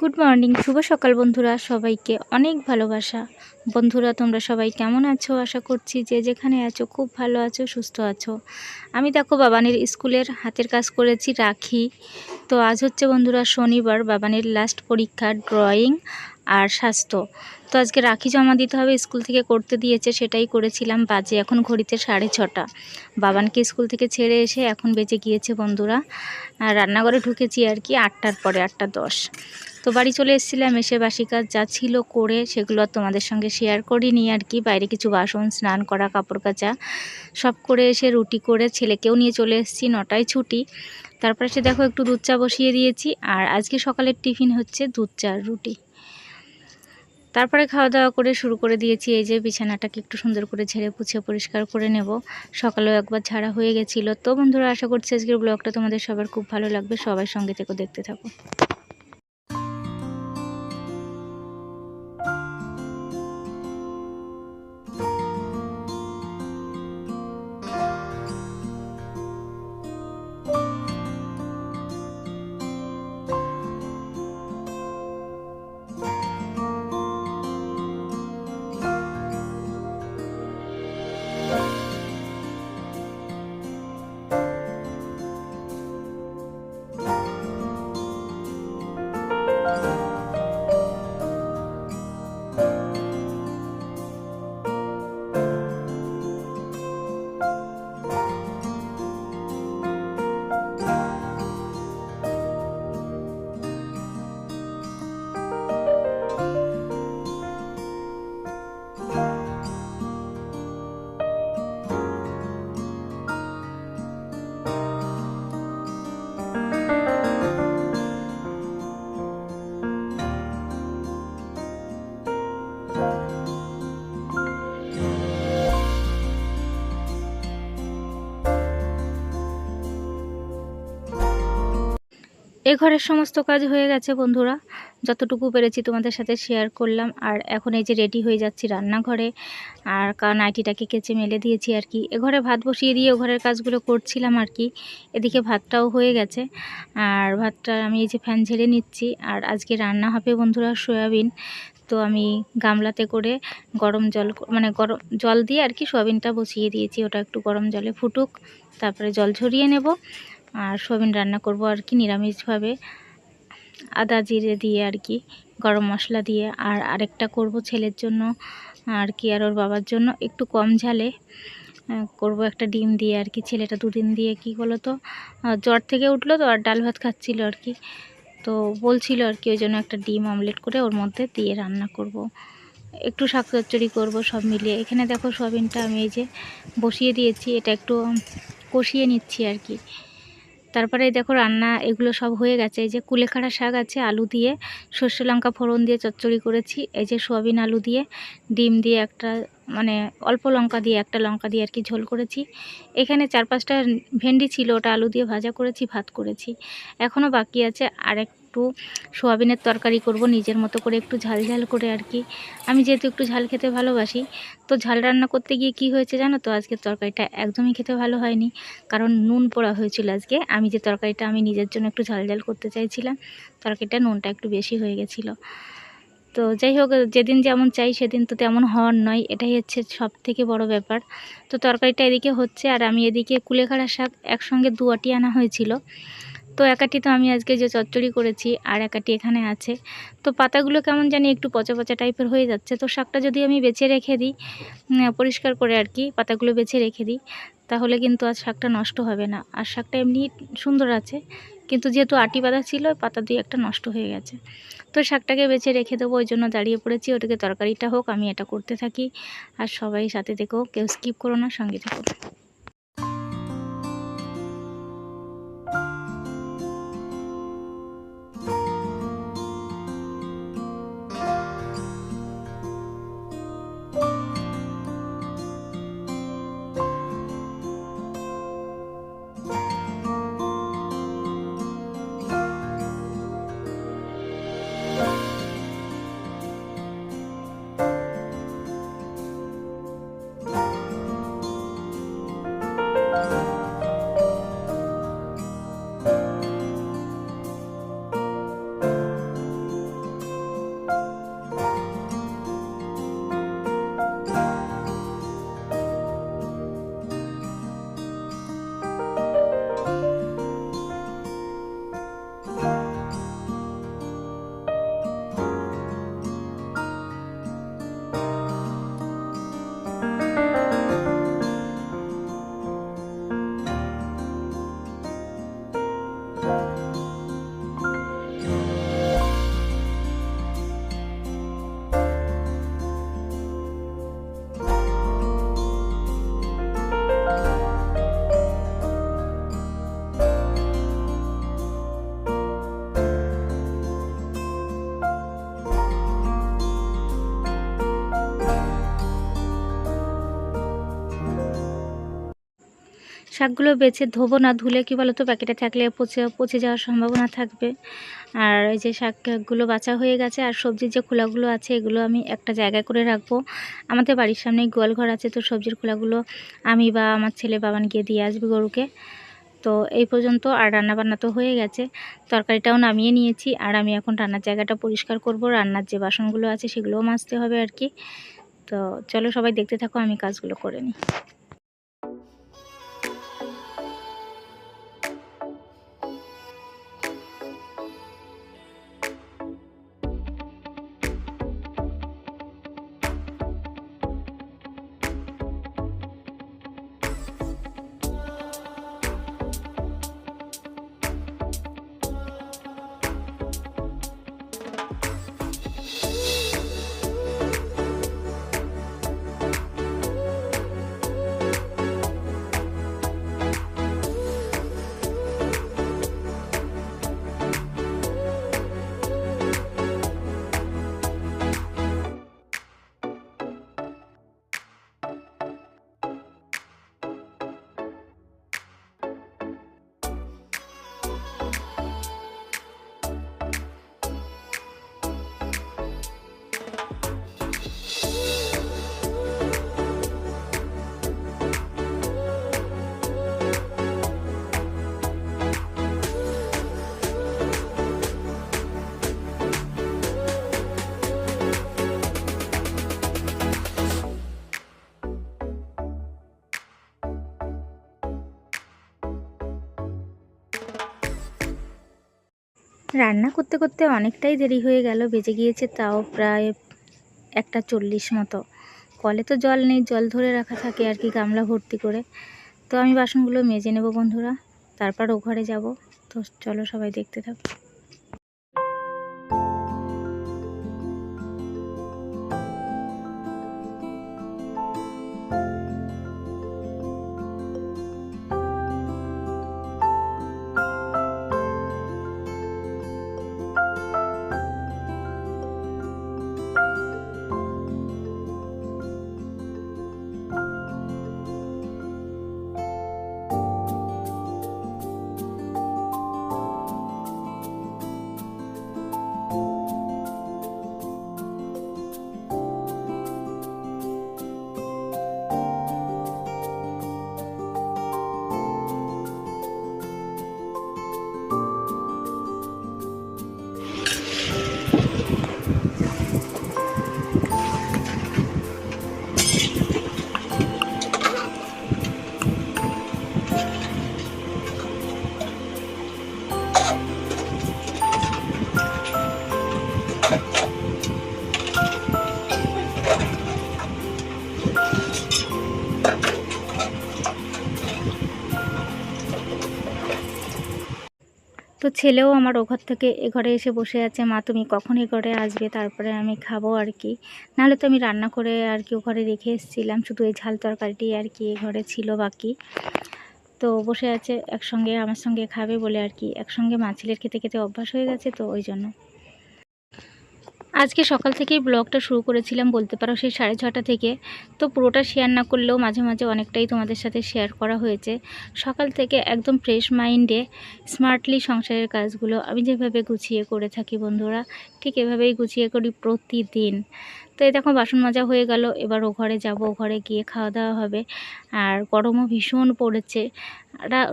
Good morning, শুভ সকাল বন্ধুরা, সবাইকে অনেক ভালোবাসা। বন্ধুরা, তোমরা সবাই কেমন আছো? আশা করছি যে যেখানে আছো, খুব ভালো আছো, সুস্থ আছো। আমি দেখো বাবানের স্কুলের হাতের কাজ করেছি, রাখি। তো আজ হচ্ছে বন্ধুরা শনিবার, বাবানের লাস্ট পরীক্ষা ড্রয়িং আর স্বাস্থ্য। তো আজকে রাখি জমা দিতে হবে, স্কুল থেকে করতে দিয়েছে, সেটাই করেছিলাম। বাজে এখন ঘড়িতে সাড়ে ছটা। বাবানকে স্কুল থেকে ছেড়ে এসে এখন বেজে গিয়েছে বন্ধুরা। আর রান্নাঘরে ঢুকেছি আর কি আটটার পরে, আটটা দশ। তো বাড়ি চলে এসেছিলাম, এসে বাসি কাজ যা ছিল করে সেগুলো তোমাদের সঙ্গে শেয়ার করিনি আর কি। বাইরে কিছু বাসন, স্নান করা, কাপড় কাচা সব করে এসে রুটি করে ছেলেকেও নিয়ে চলে এসেছি, নটায় ছুটি। তারপরে সে দেখো একটু দুধ চা বসিয়ে দিয়েছি। আর আজকে সকালের টিফিন হচ্ছে দুধ চা রুটি। তারপরে খাওয়া দাওয়া করে শুরু করে দিয়েছি। এই যে বিছানাটাকে একটু সুন্দর করে ঝেড়ে পুছে পরিষ্কার করে নেব। সকালেও একবার ঝাড়া হয়ে গেছিল। তো বন্ধুরা, আশা করছি আজকের ব্লগটা তোমাদের সবার খুব ভালো লাগবে। সবাই সঙ্গে থেকে, দেখতে থাকো। এ ঘরের সমস্ত কাজ হয়ে গেছে বন্ধুরা। যতটুকু পেরেছি তোমাদের সাথে শেয়ার করলাম। আর এখন এই যে রেডি হয়ে যাচ্ছি রান্নাঘরে, আর নাইটিটাকে কেচে মেলে দিয়েছি আর কি। এ ঘরে ভাত বসিয়ে দিয়ে ও ঘরের কাজগুলো করছিলাম আর কি। এদিকে ভাতটাও হয়ে গেছে। আর ভাতটা আমি এই যে ফ্যান ঝেড়ে নিচ্ছি। আর আজকে রান্না হবে বন্ধুরা সয়াবিন। তো আমি গামলাতে করে গরম জল মানে গরম জল দিয়ে আর কি সয়াবিনটা বসিয়ে দিয়েছি। ওটা একটু গরম জলে ফুটুক, তারপরে জল ঝরিয়ে নেব। আর সোয়াবিন রান্না করব আর কি নিরামিষভাবে। আদা জিরে দিয়ে আর কি, গরম মশলা দিয়ে। আর আরেকটা করব ছেলের জন্য আর কি, আর ওর বাবার জন্য একটু কম ঝালে। করব একটা ডিম দিয়ে আর কি। ছেলেটা দুদিন দিয়ে কি বলো তো জ্বর থেকে উঠল তো আর ডাল ভাত খাচ্ছিল আর কি। তো বলছিল আর কি, ওই জন্য একটা ডিম অমলেট করে ওর মধ্যে দিয়ে রান্না করব। একটু শাক চচ্চড়ি করব সব মিলিয়ে। এখানে দেখো সয়াবিনটা আমি এই যে বসিয়ে দিয়েছি, এটা একটু কষিয়ে নিচ্ছি আর কি। তারপরে দেখো রান্না এগুলো সব হয়ে গেছে। এই যে কুলেখাড়া শাক আছে, আলু দিয়ে সর্ষে লঙ্কা ফোড়ন দিয়ে চচ্চড়ি করেছি। এই যে সোয়াবিন আলু দিয়ে, ডিম দিয়ে একটা মানে অল্প লঙ্কা দিয়ে একটা লঙ্কা দিয়ে আর কি ঝোল করেছি। এখানে চার পাঁচটা ভেন্ডি ছিল, ওটা আলু দিয়ে ভাজা করেছি, ভাত করেছি। এখনও বাকি আছে আরেক একটু সোয়াবিনের তরকারি করব, নিজের মতো করে একটু ঝাল ঝাল করে আর কি। আমি যেহেতু একটু ঝাল খেতে ভালোবাসি, তো ঝাল রান্না করতে গিয়ে কি হয়েছে জানো তো? আজকের তরকারিটা একদমই খেতে ভালো হয়নি, কারণ নুন পোড়া হয়েছিল আজকে। আমি যে তরকারিটা আমি নিজের জন্য একটু ঝাল ঝাল করতে চাইছিলাম, তরকারিটা নুনটা একটু বেশি হয়ে গেছিল। তো যাই হোক, যেদিন যেমন চাই সেদিন তো তেমন হওয়ার নয়, এটাই হচ্ছে সব থেকে বড় ব্যাপার। তো তরকারিটা এদিকে হচ্ছে, আর আমি এদিকে কুলেখাড়া শাক একসঙ্গে দু দুয়াটি আনা হয়েছিল। তো একাটি তো আমি আজকে যে চচ্চড়ি করেছি আর একাটি এখানে আছে। তো পাতাগুলো কেমন জানি একটু পচা পচা টাইপের হয়ে যাচ্ছে। তো শাকটা যদি আমি বেছে রেখে দিই পরিষ্কার করে আর কি, পাতাগুলো বেছে রেখে দিই, তাহলে কিন্তু আর শাকটা নষ্ট হবে না। আর শাকটা এমনি সুন্দর আছে, কিন্তু যেহেতু আটি পাতা ছিল, পাতা দিয়ে একটা নষ্ট হয়ে গেছে। তো শাকটাকে বেছে রেখে দেবো, ওই জন্য দাঁড়িয়ে পড়েছি। ওটাকে তরকারিটা হোক, আমি এটা করতে থাকি। আর সবাই সাথে দেখো কেউ স্কিপ করো না, সঙ্গে থেকো। শাকগুলো বেছে ধোবো না, ধুলে কি বলো তো প্যাকেটে থাকলে পচে পচে যাওয়ার সম্ভাবনা থাকবে। আর এই যে শাকগুলো বাছা হয়ে গেছে, আর সবজির যে খোলাগুলো আছে, এগুলো আমি একটা জায়গায় করে রাখব। আমাদের বাড়ির সামনেই গোয়াল ঘর আছে, তো সবজির খোলাগুলো আমি বা আমার ছেলে বাবান গিয়ে দিয়ে আসবে গরুকে। তো এই পর্যন্ত আর রান্না বান্না তো হয়ে গেছে, তরকারিটাও নামিয়ে নিয়েছি, আর আমি এখন রান্নার জায়গাটা পরিষ্কার করব, রান্নার যে বাসনগুলো আছে সেগুলোও মাজতে হবে আর কি। তো চলো সবাই দেখতে থাকো, আমি কাজগুলো করে নিই। রান্না করতে করতে অনেকটাই দেরি হয়ে গেল, বেজে গিয়েছে তাও প্রায় একটা চল্লিশ মতো। কলে তো জল নেই, জল ধরে রাখা থাকে আর কি গামলা ভর্তি করে। তো আমি বাসনগুলো মেজে নেব বন্ধুরা, তারপর ও ঘরে যাব। তো চলো সবাই দেখতে থাকো। ছেলেও আমার ও ঘর থেকে এ ঘরে এসে বসে আছে, মা, তুমি কখন এ ঘরে আসবে? তারপরে আমি খাব আর কি। নাহলে তো আমি রান্না করে আর কি ও ঘরে রেখে এসেছিলাম, শুধু এই ঝাল তরকারিটি আর কি এ ঘরে ছিল বাকি। তো বসে আছে, একসঙ্গে আমার সঙ্গে খাবে বলে আর কি। একসঙ্গে মাছিলের খেতে খেতে অভ্যাস হয়ে গেছে তো ওই জন্য। আজকে সকাল থেকেই ব্লগটা শুরু করেছিলাম, বলতে পারো সেই সাড়ে ছটা থেকে। তো পুরোটা শেয়ার না করলেও মাঝে মাঝে অনেকটাই তোমাদের সাথে শেয়ার করা হয়েছে। সকাল থেকে একদম ফ্রেশ মাইন্ডে স্মার্টলি সংসারের কাজগুলো আমি যেভাবে গুছিয়ে করে থাকি বন্ধুরা, ঠিক এভাবেই গুছিয়ে করি প্রতিদিন। তো এই দেখো বাসন মাজা হয়ে গেল। এবার ও ঘরে যাব, ও ঘরে গিয়ে খাওয়া দাওয়া হবে। আর গরমও ভীষণ পড়েছে।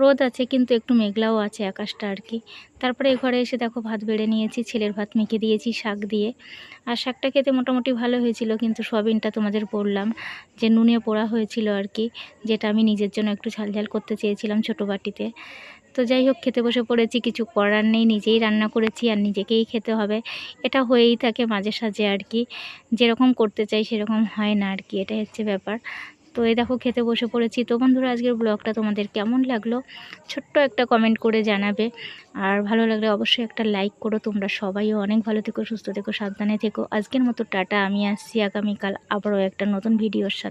রোদ আছে কিন্তু একটু মেঘলাও আছে আকাশটা আর কি। তারপরে ঘরে এসে দেখো ভাত বেড়ে নিয়েছি, ছেলের ভাত মেখে দিয়েছি শাক দিয়ে। আর শাকটা খেতে মোটামুটি ভালো হয়েছিল, কিন্তু সয়াবিনটা তোমাদের বললাম যে নুনে পোড়া হয়েছিল আর কি, যেটা আমি নিজের জন্য একটু ঝাল ঝাল করতে চেয়েছিলাম ছোটো বাটিতে। তো যাই হোক, খেতে বসে পড়েছি, কিছু করার নেই, নিজেই রান্না করেছি আর নিজেকেই খেতে হবে। এটা হয়েই থাকে মাঝে সাঝে আর কি। যেরকম করতে চাই সেরকম হয় না আর কি, এটাই হচ্ছে ব্যাপার। তো এই দেখো, খেতে বসে পড়েছি। তো বন্ধুরা, আজকের ব্লগটা তোমাদের কেমন লাগল? ছোট্ট একটা কমেন্ট করে জানাবে। আর ভালো লাগলে অবশ্যই একটা লাইক করো। তোমরা সবাইও অনেক ভালো থেকো, সুস্থ থেকো, সাবধানে থেকো। আজকের মতো টাটা, আমি আসছি আগামীকাল আবারও একটা নতুন ভিডিওর সাথে।